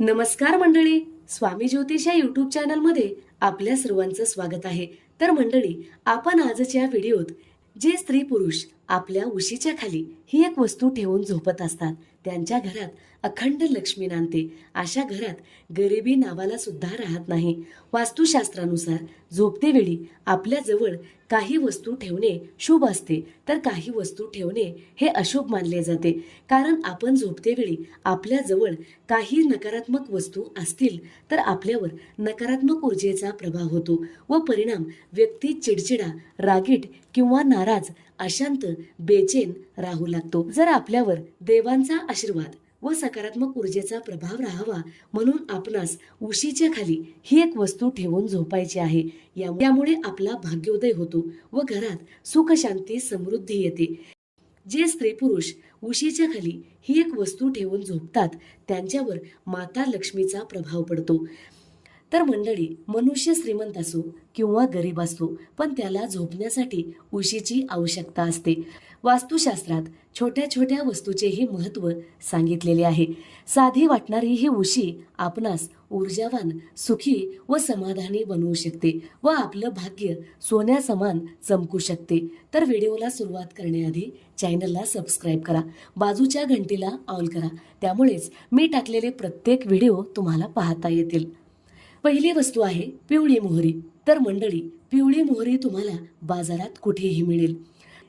नमस्कार मंडळी. स्वामी ज्योतिष या यूट्यूब चॅनलमध्ये आपल्या सर्वांचं स्वागत आहे. तर मंडळी आपण आजच्या व्हिडिओत जे स्त्री पुरुष आपल्या उशीच्या खाली ही एक वस्तू ठेवून झोपत असतात. त्यांच्या घरात अखंड लक्ष्मी नांदते. अशा घरात गरिबी नावाला सुद्धा राहत नाही. वास्तुशास्त्रानुसार झोपते वेळी काही वस्तू ठेवणे शुभ असते. तर काही वस्तू ठेवणे हे अशुभ मानले जाते. कारण आपण झोपतेवेळी आपल्याजवळ काही नकारात्मक वस्तू असतील तर आपल्यावर नकारात्मक ऊर्जेचा प्रभाव होतो व परिणाम व्यक्ती चिडचिडा रागीट किंवा नाराज अशांत बेचेन राहू लागतो. जर आपल्यावर देवांचा आशीर्वाद व सकारात्मक ऊर्जेचा प्रभाव राहावा म्हणून आपणास उशीच्या खाली ही एक वस्तू ठेवून झोपायची आहे. यामुळे आपला भाग्योदय होतो व घरात सुख शांती समृद्धी येते. जे स्त्री पुरुष उशीच्या खाली ही एक वस्तू ठेवून झोपतात त्यांच्यावर माता लक्ष्मीचा प्रभाव पडतो. तर मंडळी मनुष्य श्रीमंत असो किंवा गरीब असतो पण त्याला झोपण्यासाठी उशीची आवश्यकता असते. वास्तुशास्त्रात छोट्या छोट्या वस्तूचेही महत्त्व सांगितलेले आहे. साधी वाटणारी ही उशी आपणास ऊर्जावान सुखी व समाधानी बनवू शकते व आपलं भाग्य सोन्यासमान चमकू शकते. तर व्हिडिओला सुरुवात करण्याआधी चॅनलला सबस्क्राईब करा. बाजूच्या घंटीला ऑल करा. त्यामुळेच मी टाकलेले प्रत्येक व्हिडिओ तुम्हाला पाहता येतील. पहिली वस्तू आहे पिवळी मोहरी. तर मंडळी पिवळी मोहरी तुम्हाला बाजारात कुठेही मिळेल.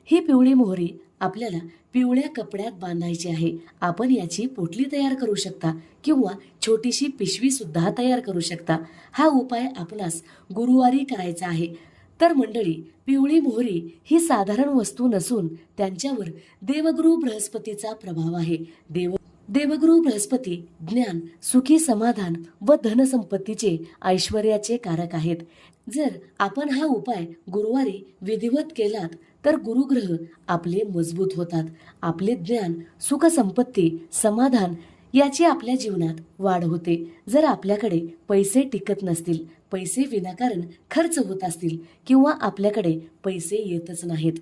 ही पिवळी मोहरी आपल्याला पिवळ्या कपड्यात बांधायची आहे. आपण याची पोटली तयार करू शकता किंवा छोटीशी पिशवी सुद्धा तयार करू शकता. हा उपाय आपणास गुरुवारी करायचा आहे. तर मंडळी पिवळी मोहरी ही साधारण वस्तू नसून त्यांच्यावर देवगुरु बृहस्पतीचा प्रभाव आहे. देव देवगुरु बृहस्पती ज्ञान सुखी समाधान व धनसंपत्तीचे ऐश्वर्याचे कारक आहेत. जर आपण हा उपाय गुरुवारी विधिवत केलात तर गुरुग्रह आपले मजबूत होतात. आपले ज्ञान सुखसंपत्ती समाधान याची आपल्या जीवनात वाढ होते. जर आपल्याकडे पैसे टिकत नसतील पैसे विनाकारण खर्च होत असतील किंवा आपल्याकडे पैसे येतच नाहीत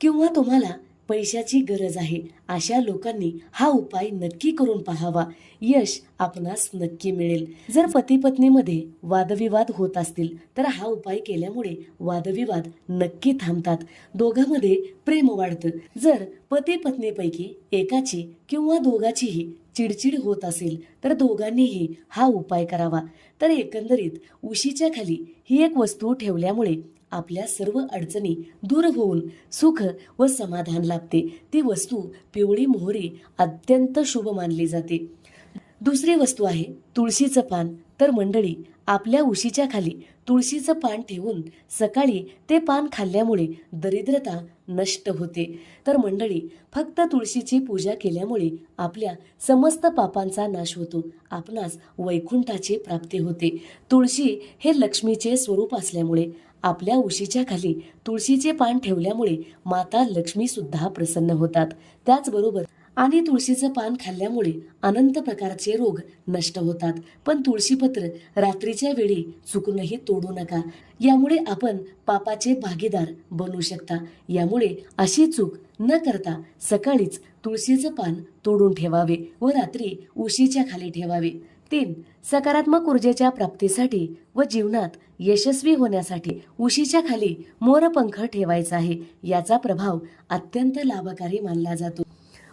किंवा तुम्हाला पैशाची गरज आहे. अशा लोकांनी हा उपाय नक्की करून पाहावा. यश आपणास नक्की मिळेल. जर पती पत्नीमध्ये वादविवाद होत असतील तर हा उपाय केल्यामुळे वादविवाद नक्की थांबतात. दोघांमध्ये प्रेम वाढतं. जर पती पत्नीपैकी एकाची किंवा दोघाचीही चिडचिड होत असेल तर दोघांनीही हा उपाय करावा. तर एकंदरीत उशीच्या खाली ही एक वस्तू ठेवल्यामुळे आपल्या सर्व अडचणी दूर होऊन सुख व समाधान लाभते. ती वस्तू पिवळी मोहरी अत्यंत शुभ मानली जाते. दुसरी वस्तू आहे तुळशीचं पान. तर मंडळी आपल्या उशीच्या खाली तुळशीचं पान ठेवून सकाळी ते पान खाल्ल्यामुळे दरिद्रता नष्ट होते. तर मंडळी फक्त तुळशीची पूजा केल्यामुळे आपल्या समस्त पापांचा नाश होतो. आपणास वैकुंठाची प्राप्ती होते. तुळशी हे लक्ष्मीचे स्वरूप असल्यामुळे आपल्या उशीच्या खाली तुळशीचे पान ठेवल्यामुळे माता लक्ष्मी सुद्धा प्रसन्न होतात. त्याचबरोबर आणि तुळशीचं पान खाल्ल्यामुळे अनंत प्रकारचे रोग नष्ट होतात. पण तुळशीपत्र रात्रीच्या वेळी चुकूनही तोडू नका. यामुळे आपण पापाचे भागीदार बनू शकता. यामुळे अशी चूक न करता सकाळीच तुळशीचं पान तोडून ठेवावे व रात्री उशीच्या खाली ठेवावे. तीन सकारात्मक ऊर्जेच्या प्राप्तीसाठी व जीवनात यशस्वी होण्यासाठी उशीच्या खाली मोरपंख ठेवायचा आहे. याचा प्रभाव अत्यंत लाभकारी मानला जातो.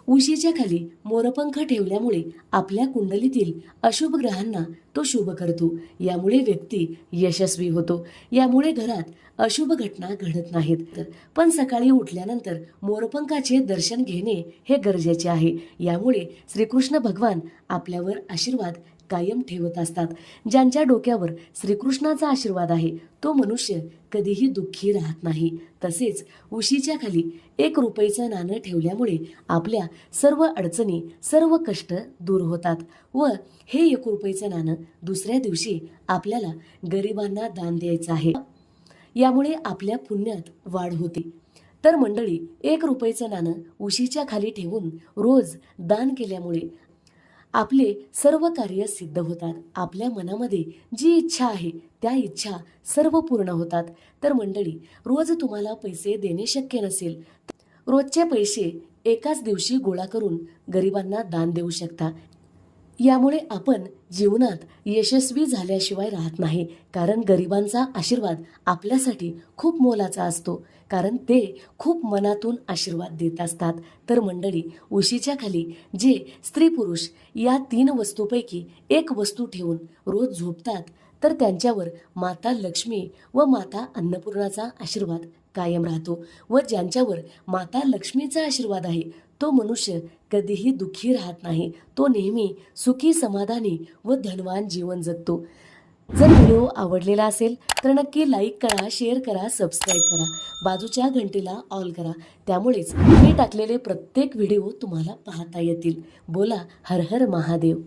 उशीच्या खाली मोरपंख ठेवल्यामुळे आपल्या कुंडलीतील अशुभ ग्रहांना तो शुभ करतो. यामुळे व्यक्ती यशस्वी होतो. यामुळे घरात अशुभ घटना घडत नाहीत. पण सकाळी उठल्यानंतर मोरपंखाचे दर्शन घेणे हे गरजेचे आहे. यामुळे श्रीकृष्ण भगवान आपल्यावर आशीर्वाद कायम ठेवत असतात. ज्यांच्या डोक्यावर श्रीकृष्णाचा आशीर्वाद आहे तो मनुष्य कधीही दुःखी राहत नाही. तसेच उशीच्या खाली एक रुपयेचं नाणं ठेवल्यामुळे आपल्या सर्व अडचणी सर्व कष्ट दूर होतात व हे एक रुपयेचं नाणं दुसऱ्या दिवशी आपल्याला गरिबांना दान द्यायचं आहे. यामुळे आपल्या पुण्यात वाढ होते. तर मंडळी एक रुपयेचं नाणं उशीच्या खाली ठेवून रोज दान केल्यामुळे आपले सर्व कार्य सिद्ध होतात. आपल्या मनामध्ये जी इच्छा आहे त्या इच्छा सर्व पूर्ण होतात. तर मंडळी रोज तुम्हाला पैसे देणे शक्य नसेल रोजचे पैसे एकाच दिवशी गोळा करून गरिबांना दान देऊ शकता. यामुळे आपण जीवनात यशस्वी झाल्याशिवाय राहत नाही. कारण गरिबांचा आशीर्वाद आपल्यासाठी खूप मोलाचा असतो. कारण ते खूप मनातून आशीर्वाद देत असतात. तर मंडळी उशीच्या खाली जे स्त्री पुरुष या तीन वस्तूपैकी एक वस्तू ठेवून रोज झोपतात तर त्यांच्यावर माता लक्ष्मी व माता अन्नपूर्णाचा आशीर्वाद कायम राहतो व ज्यांच्यावर माता लक्ष्मीचा आशीर्वाद आहे तो मनुष्य कधीही दुःखी राहत नाही. तो नेहमी सुखी समाधानी व धनवान जीवन जगतो. जर व्हिडिओ आवडलेला असेल तर नक्की लाईक करा शेअर करा सबस्क्राईब करा. बाजूच्या घंटेला ऑल करा. त्यामुळेच मी टाकलेले प्रत्येक व्हिडिओ तुम्हाला पाहता येतील. बोला हर हर महादेव.